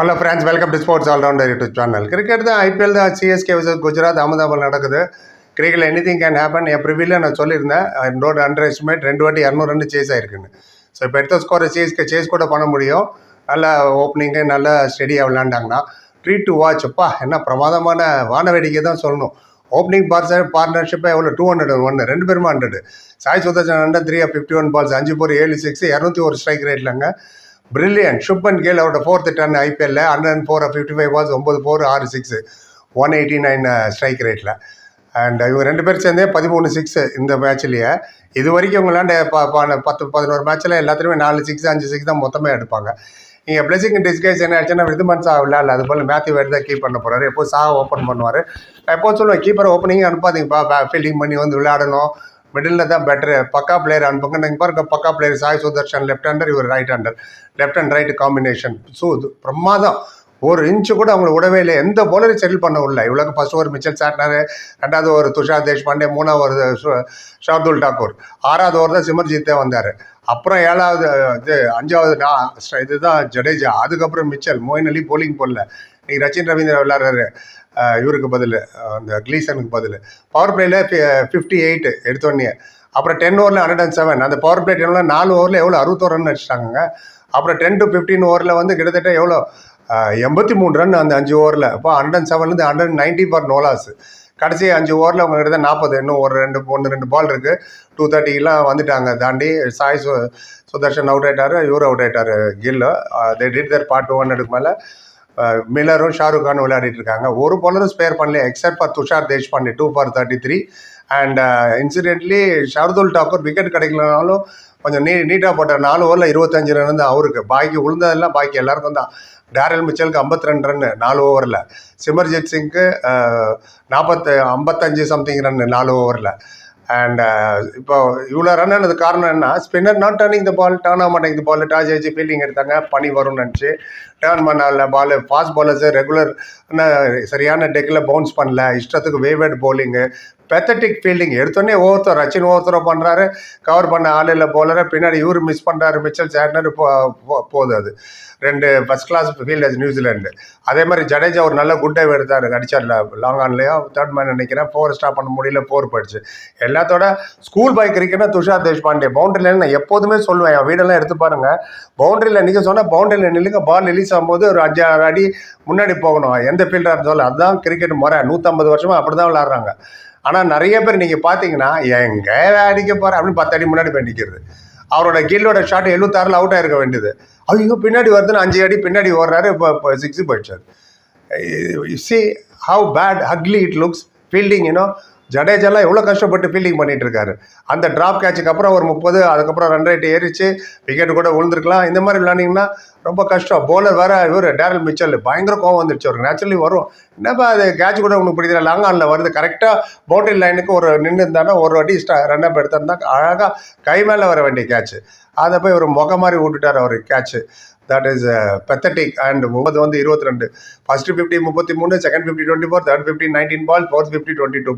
Hello friends welcome to sports allrounder YouTube channel cricket தான் IPL தான் CSK versus Gujarat Ahmedabad நடக்குது. Cricket anything can happen என் ப்ரிவியூவில் நான் சொல்லியிருந்தேன். என்னோட அண்டர் எஸ்டிமேட் ரெண்டு வாட்டி இரநூறு ரன் சேஸ் ஆயிருக்குன்னு. ஸோ இப்போ எடுத்த ஸ்கோரை சிஎஸ்கே சேஸ் கூட பண்ண முடியும். நல்ல ஓப்பனிங்கு நல்ல ஸ்டெடியாக விளையாண்டாங்கன்னா ட்ரீட் டு வாட்ச் அப்பா என்ன பிரமாதமான வானவேடிக்கை தான் சொல்லணும். ஓப்பனிங் பார்ட்ஸ் பார்ட்னர்ஷிப்பை எவ்வளோ டூ ஹண்ட்ரட் ஒன்று ரெண்டு பேருமே hundred Sai Sudharsan hundred three fifty one balls அஞ்சு போர் ஏழு சிக்ஸ் இரநூத்தி ஒரு ஸ்ட்ரைக் ரேட்லங்க பிரில்லியன் சுப்பன் கேல் அவரோட ஃபோர்த் டன் ஐபிஎல்ல hundred and four fifty five balls ஒம்பது ஃபோர் ஆறு six one eighty nine strike ரேட்டில் அண்ட் இவங்க ரெண்டு பேர் சேர்ந்தே பதிமூணு சிக்ஸ் இந்த மேட்ச்லேயே இது வரைக்கும் இவங்க விளாண்ட ப ப- பத்து பதினோரு மேட்ச்சில் எல்லாத்துலேயுமே நாலு சிக்ஸ் அஞ்சு சிக்ஸ் தான் மொத்தமே எடுப்பாங்க. நீங்கள் பிளஸிங் டிஸ்கைஸ் என்ன ஆச்சுன்னா ரிதுமன் சா விளையாடல. அது போல் மேத்யூ வேறு தான் கீப் பண்ண போகிறாரு எப்போ சா ஓப்பன் பண்ணுவார். எப்போ சொல்லுவேன் கீப்பர் ஓப்பனிங் அனுப்பாதீங்கப்பா. ஃபீல்டிங் பண்ணி வந்து விளையாடணும். மிடில் தான் பெட்ரு பக்கா பிளேயர் அனுப்புங்க நீங்கள் பாருங்க பக்கா player Sai Sudharshan left hander இவர் right hander left and right combination so இது பிரமாதம். ஒரு இன்ச்சு கூட அவங்களை விடவே இல்லை. எந்த போலரும் செட்டில் பண்ண விடல. இவ்வளோக்கு ஃபர்ஸ்ட் ஒரு மிச்சல் சாட்னார் ரெண்டாவது ஒரு துஷார் தேஷ்பாண்டே. மூணாவது ஒரு ஷார்துல் டாக்கூர் ஆறாவது ஓவர் தான் சிமர்ஜித்தே வந்தார். அப்புறம் ஏழாவது இது அஞ்சாவது நான் இதுதான் ஜடேஜா. அதுக்கப்புறம் மிச்சல். மோயின் அலி போலிங் போடல. இன்னைக்கு ரச்சின் ரவீந்திரா விளையாடுறாரு இவருக்கு பதில். அந்த கிளீசனுக்கு பதில். பவர் பிளேயில் ஃபிஃப்டி எயிட் எடுத்தோடனே அப்புறம் டென் ஓவரில் ஹண்ட்ரட் அண்ட் செவன் அந்த பவர் பிளே டென்னில் நாலு ஓவரில் எவ்வளோ அறுபத்தோரு ரன் அடிச்சிட்டாங்க அப்புறம் டென் டு ஃபிஃப்டீன் ஓவரில் வந்து கிட்டத்தட்ட எவ்வளோ எண்பத்தி மூணு ரன் அந்த அஞ்சு ஓவரில் அப்போ hundred and செவன்லேருந்து hundred ninety four no loss கடைசி அஞ்சு ஓவரில் அவங்க கிட்ட நாற்பது இன்னும் ஒரு ரெண்டு ஒன்று ரெண்டு பால் இருக்குது டூ தேர்ட்டிக்கெலாம் வந்துட்டாங்க. தாண்டி சாய் சு சுதர்ஷன் அவுட் ஆகிட்டார் இவர் அவுட் ஆயிட்டாரு. Gill. They did their part two ஹண்ட்ரடுக்கு மேலே. மில்லரும் ஷாருக் கான் விளையாடிட்டு இருக்காங்க ஒரு பாலரும் ஸ்பேர் பண்ணல except for Tushar Deshpande two for thirty three and incidentally Shardul Thakur wicket கிடைக்கலனாலும் கொஞ்சம் நீ நீட்டாக போட்ட நாலு ஓவரில் இருபத்தஞ்சு ரன் தான் அவருக்கு. பாக்கி உளுந்ததெல்லாம் பாக்கி எல்லாருக்கும் தான். டேரல் மிச்சலுக்கு 52 ரெண்டு ரன்னு நாலு ஓவரில் சிமர்ஜித் சிங்க்கு நாற்பத்து ஐம்பத்தஞ்சு சம்திங் ரன் நாலு ஓவரில் அண்ட் இப்போ இவ்வளோ ரன் ஆனது காரணம் என்ன? Spinner not turning the ball turn ஆக மாட்டேங்குது. பால் டாஸ் ஆச்சு ஃபீல்டிங் எடுத்தாங்க. பனி வரும்னு நினச்சி. டேர்ன் பண்ணல பால் ஃபாஸ்ட் பாலர்ஸு ரெகுலர் சரியான டெக்கில் பவுன்ஸ் பண்ணல இஷ்டத்துக்கு வேவேட் போலிங்கு பெத்தட்டிக் ஃபீல்டிங் எடுத்தோடனே ஒவ்வொருத்தர் ரச்சின் ஒவ்வொருத்தரும் பண்ணுறாரு கவர் பண்ண ஆள் இல்லை போலரை பின்னாடி இவர் மிஸ் பண்ணுறாரு மிச்சல் சேட்னர் போ போகுது அது. ரெண்டு ஃபஸ்ட் கிளாஸ் ஃபீல்டர்ஸ் நியூசிலாண்டு அதே மாதிரி ஜடேஜா ஒரு நல்ல குட் டைவ் எடுத்தார் அடிச்சார்ல லாங் ஆன்லையோ தேர்ட் மேன் நினைக்கிறேன் ஃபோர் ஸ்டாப் பண்ண முடியல ஃபோர் போயிடுச்சு. எல்லாத்தோட ஸ்கூல் பாய் கிரிக்கெட்னா துஷார் தேஷ்பாண்டே. பவுண்டரியில் நான் எப்போதுமே சொல்லுவேன் என் வீடெல்லாம் எடுத்து பாருங்கள் பவுண்டரியில் நீங்கள் சொன்னால் பவுண்டரியில் நில்லுங்க பால் ரிலீஸ் ஆகும்போது ஒரு அஞ்சாறு அடி முன்னாடி போகணும். எந்த ஃபீல்டாக இருந்தாலும் அதுதான் கிரிக்கெட் முறை. நூற்றம்பது வருஷமாக அப்படி தான் விளாட்றாங்க ஆனால் நிறைய பேர் நீங்கள் பார்த்தீங்கன்னா எங்கே அடிக்க போகிற அப்படின்னு பத்து அடி முன்னாடி போய் நிற்கிறது அவரோட கீழோட ஷாட் எழுபத்தாறில் அவுட் ஆகிருக்க வேண்டியது. ஐயோ பின்னாடி வருதுன்னு அஞ்சு அடி பின்னாடி ஓடுறாரு. இப்போ இப்போ six போயிடுச்சார் see how bad ugly it looks fielding you ஜடேஜெல்லாம் எவ்வளோ கஷ்டப்பட்டு ஃபீல்டிங் பண்ணிகிட்டு இருக்காரு அந்த ட்ராப் கேட்சுக்கு அப்புறம் ஒரு முப்பது அதுக்கப்புறம் ரன் ரேட் ஏறிச்சு. விக்கெட் கூட விழுந்துருக்கலாம். இந்த மாதிரி விளாண்டிங்கன்னா ரொம்ப கஷ்டம். போலர் வேறு இவர் டேரல் மிச்சல் பயங்கர கோவம் வந்துருச்சு. அவருக்கு நேச்சுரலி வரும். என்னப்பா அது? கேட்ச் கூட உனக்கு பிடிக்கல லாங் ஆனில் வருது. கரெக்டாக பவுண்டரி லைனுக்கு ஒரு நின்று இருந்தானா ஒரு வாட்டி ஸ்டா ரன் அப் எடுத்திருந்தா அழகாக கை மேலே வர வேண்டிய கேட்ச் அதை போய் ஒரு முக மாதிரி விட்டுட்டார் அவர் catch that is pathetic and முப்பது வந்து இருபத்தி ரெண்டு ஃபர்ஸ்ட் ஃபிஃப்டி முப்பத்தி மூணு second fifty twenty four third fifty nineteen ball fourth fifty twenty two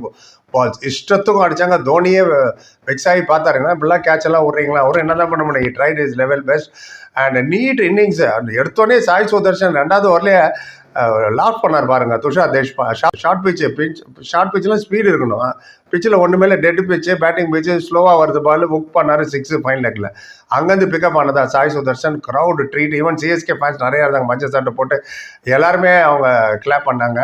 balls இஷ்டத்துக்கும் அடிச்சாங்க. தோனியே uh, வெக்ஸ் ஆகி பார்த்தாருங்க இப்படிலாம் கேட்ச் எல்லாம் விட்றீங்களா அவரும் என்ன தான் பண்ண முடியும்? Tried is level best and neat innings அந்த எடுத்தோடனே சாய் சுதர்ஷன் ரெண்டாவது வரலையே லாக் பண்ணார் பாருங்க. Tushar Deshpande short pitch pitch short பிச்சில் ஸ்பீடு இருக்கணும். பிச்சில் ஒன்றுமே இல்லை டெட் பிச்சு பேட்டிங் பிச்சு ஸ்லோவாக வருது பால் புக் பண்ணார் சிக்ஸ் ஃபைன் லெக்கில் அங்கேருந்து pickup ஆனதா Sai Sudharshan crowd treat even CSK fans நிறையா இருந்தாங்க மஞ்சள் சட்டை போட்டு. எல்லாருமே அவங்க கிளாப் பண்ணாங்க.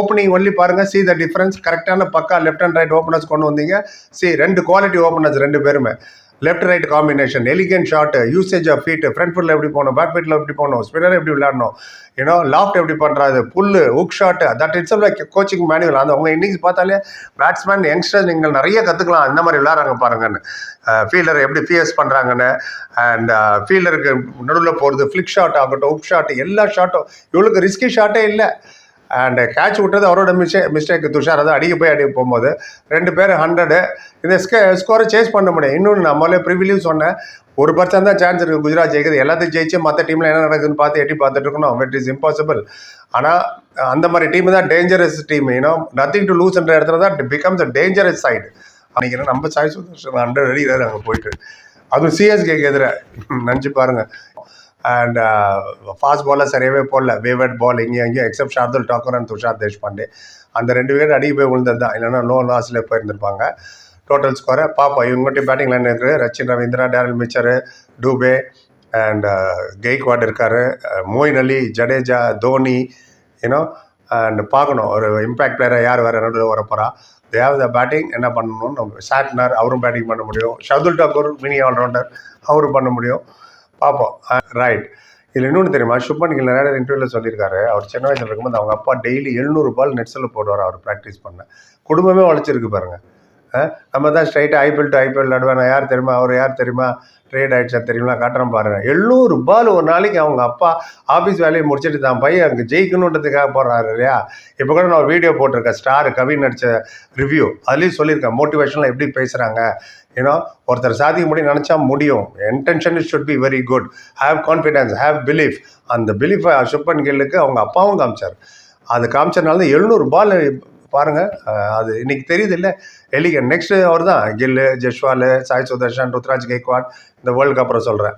ஓப்பனிங் ஒன்லி பாருங்கள் சி த டிஃப்ரென்ஸ் கரெக்டான பக்கா லெஃப்ட் அண்ட் ரைட் ஓப்பனர்ஸ் கொண்டு வந்தீங்க. சி ரெண்டு குவாலிட்டி ஓப்பனர்ஸ் ரெண்டு பேருமே. Left right combination elegant shot usage of feet front ஃபுட்டில் எப்படி போகணும்? பேக் ஃபீட்டில் எப்படி போகணும்? ஸ்பின்னர் எப்படி விளையாடணும்? யூனோ லாஃப்ட் எப்படி பண்ணுறாரு pull hook shot that it's like coaching manual அந்த அவங்க இன்னிங்ஸ் பார்த்தாலே பேட்ஸ்மேன் யங்ஸ்டர்ஸ் நீங்கள் நிறைய கற்றுக்கலாம் இந்த மாதிரி விளையாடுறாங்க பாருங்கன்னு. ஃபீல்டர் எப்படி ஃபியர்ஸ் பண்ணுறாங்கன்னு அண்ட் ஃபீல்டருக்கு நடுவில் போகிறது ஃப்ளிக் ஷாட் ஆகட்டும் ஹுக் ஷாட் எல்லா ஷாட்டும் இவளுக்கு ரிஸ்கி ஷாட்டே இல்லை. அண்ட் கேட்ச் விட்டது அவரோட மிஸ்டே மிஸ்டேக் துஷார். அதை அடிக்க போய் அடிக்க போகும்போது ரெண்டு பேர் ஹண்ட்ரடு இந்த ஸ்கே ஸ்கோரை சேஸ் பண்ண முடியும். இன்னொன்று நம்மளே ப்ரிவிலியூ சொன்னேன். ஒரு பர்சன்ட் தான் சான்ஸ் இருக்குது குஜராத் ஜெயிக்கிறது. எல்லாத்தையும் ஜெயிச்சு மற்ற டீமில் என்ன நடக்குதுன்னு பார்த்து எட்டி பார்த்துட்டு இருக்கணும். இட் இஸ் இம்பாசிபிள் ஆனால் அந்த மாதிரி டீம் தான் டேஞ்சரஸ் டீம் ஏன்னா நத்திங் டு லூஸ்ன்ற இடத்துல தான் பிகம்ஸ் அ டேஞ்சரஸ் சைடு அன்றைக்கி நம்ம சாய்ஸ் ஹண்ட்ரட் அடி அங்கே போயிட்டு. அதுவும் சிஎஸ்கேக்கு எதிராக நினச்சி பாருங்கள் அண்ட் ஃபாஸ்ட் பாலில் சரியாகவே போடல. வேவர்ட் பால் இங்கேயும் அங்கேயும் எக்ஸப்ட் ஷார்துல் டாக்கர் அண்ட் துஷார் தேஷ்பாண்டே அந்த ரெண்டு விக்கெட் அடிக்க போய் விழுந்தது தான் இல்லைன்னா நோ லாஸில் போயிருந்திருப்பாங்க. டோட்டல் ஸ்கோரை பார்ப்போம் மட்டும் பேட்டிங் லைன் இருக்குது Rachin Ravindra Daryl Mitchell Dube and Gaikwad இருக்கார். மோயின் அலி ஜடேஜா தோனி யூனோ அண்ட் பார்க்கணும். ஒரு இம்பேக்ட் பிளேயராக யார் வேறு நடுவில் வரப்போகிறா தேவ் த பேட்டிங் என்ன பண்ணணும்னு நம்ம சாட்னர் அவரும் பேட்டிங் பண்ண முடியும். ஷர்துல் டாக்கூர் மினி ஆல்ரவுண்டர் அவரும் பண்ண முடியும். பார்ப்போம் ரைட் இதில் இன்னொன்று தெரியுமா? சுப்பன் கில் நிறைய இன்டர்வியூவில் சொல்லியிருக்காரு. அவர் சின்ன வயசில் இருக்கும்போது அவங்க அப்பா டெய்லி எழுநூறு பால் நெட்ஸில் போடுவார் அவர் ப்ராக்டிஸ் பண்ண. குடும்பமே உழைச்சிருக்கு பாருங்கள் நம்ம தான் ஸ்ட்ரைட்டாக ஐபிஎல் டு ஐபிஎல் நடுவேன்? யார் தெரியுமா? அவர் யார் தெரியுமா? ட்ரேட் ஆயிடுச்சா தெரியுமா? காட்டுறேன் பாருங்க. எழுநூறு பால் ஒரு நாளைக்கு அவங்க அப்பா ஆஃபீஸ் வேலையை முடிச்சுட்டு தான் பையன் அங்கே ஜெயிக்கணுன்றதுக்காக போடுறாரு இல்லையா? இப்போ கூட நான் ஒரு வீடியோ போட்டிருக்கேன். ஸ்டார் கவின் நடித்த ரிவ்யூ அதுலேயும் சொல்லியிருக்கேன். மோட்டிவேஷனில் எப்படி பேசுகிறாங்க ஏன்னா ஒருத்தர் சாதிக்க முடியும் நினச்சா முடியும். Intention it should be very good have confidence have belief அந்த பிலீஃபை சுப்பன் கில்லுக்கு அவங்க அப்பாவும் காமிச்சார். அது காமிச்சதுனால தான் எழுநூறு பால் பாருங்கள் அது இன்னைக்கு தெரியுது இல்லை? எலிகன் நெக்ஸ்ட் அவர் தான் கில்லு ஜெஷ்வால் சாய் சுதர்ஷன் ருத்ராஜ் கெய்க்வாட் இந்த வேர்ல்டு கப் சொல்கிறேன்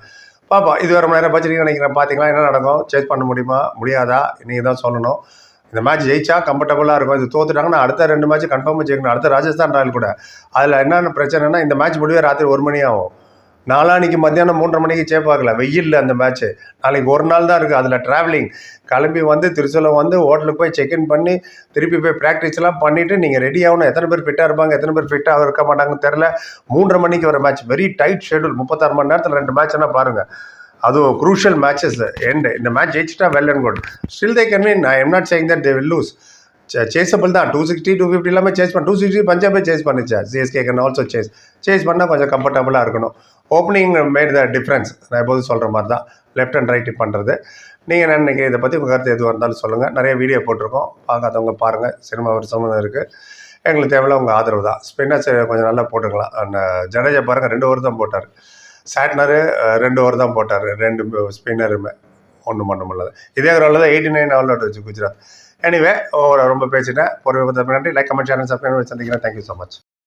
பாப்பா இது வர மணி நேரம் பட்ஜெட் நினைக்கிறேன். பார்த்தீங்களா என்ன நடக்கும்? சேஸ் பண்ண முடியுமா? முடியாதா? நீங்கள் தான் சொல்லணும். இந்த மேட்ச் ஜெயிச்சா கம்ஃபர்டபுளாக இருக்கும். இது தோத்துட்டாங்கன்னா அடுத்த ரெண்டு மேட்ச் கன்ஃபார்மாக ஜெயிக்கணும் அடுத்த ராஜஸ்தான் ராயல் கூட. அதில் என்னென்ன பிரச்சனைனா இந்த மேட்ச் முடிவே ராத்திரி ஒரு மணி ஆகும். நாளானிக்கு மத்தியானம் மூன்றரை மணிக்கு சேப்பாக்கல வெயில்ல அந்த மேட்ச்சு நாளைக்கு ஒரு நாள் தான் இருக்குது அதில் ட்ராவலிங் கிளம்பி வந்து திருச்சூலம் வந்து ஹோட்டலுக்கு போய் செக்இன் பண்ணி திருப்பி போய் ப்ராக்டிஸ்லாம் பண்ணிவிட்டு நீங்கள் ரெடி ஆகணும். எத்தனை பேர் ஃபிட்டாக இருப்பாங்க எத்தனை பேர் ஃபிட்டாக இருக்க மாட்டாங்கன்னு தெரில மூன்றரை மணிக்கு வர மேட்ச் வெரி டைட் ஷெடியூல் முப்பத்தாறு மணி நேரத்தில் ரெண்டு மேட்ச்னா பாருங்கள் அதுவும் குரூஷியல் மேட்சஸ் எண்ட் இந்த match ஜெயிச்சிட்டா well and good still they can mean I am not saying that they will lose chasable தான். டூ சிக்ஸ்டி டூ ஃபிஃப்டி எல்லாமே சேஸ் பண்ண டூ சிக்ஸ்டி பஞ்சாபே chase பண்ணிச்சா? CSK can also chase chase பண்ணால் கொஞ்சம் கம்ஃபர்டபுளாக இருக்கணும். Opening made the difference நான் எப்போதும் சொல்கிற மாதிரி தான் லெஃப்ட் அண்ட் ரைட்டு பண்ணுறது நீங்கள் என்ன நினைக்கிறீங்க? இதை பற்றி உங்கள் கருத்து எதுவாக இருந்தாலும் சொல்லுங்கள் நிறைய வீடியோ போட்டிருக்கோம். பார்க்காதவங்க பாருங்கள் சினிமா ஒரு சம்மந்தம் இருக்குது எங்களுக்கு தேவையில்ல உங்கள் ஆதரவு தான். ஸ்பின்னர்ஸ் கொஞ்சம் நல்லா போட்டுக்கலாம். அந்த ஜடேஜா பாருங்கள் ரெண்டு ஓவர் தான் போட்டார் சாட்னரு ரெண்டு ஓவர் தான் போட்டார். ரெண்டு ஸ்பின்னருமே ஒன்றும் பண்ண முடியல. இதே ஒரு தான் எயிட்டி நைன் ஆல் அவுட் வச்சு குஜராத். எனிவே ரொம்ப பேசிட்டேன். பொறுமை நன்றி. லைக் கமெண்ட் சேனல் சப்ஸ்கிரைப் சந்திக்கிறேன். Thank you so much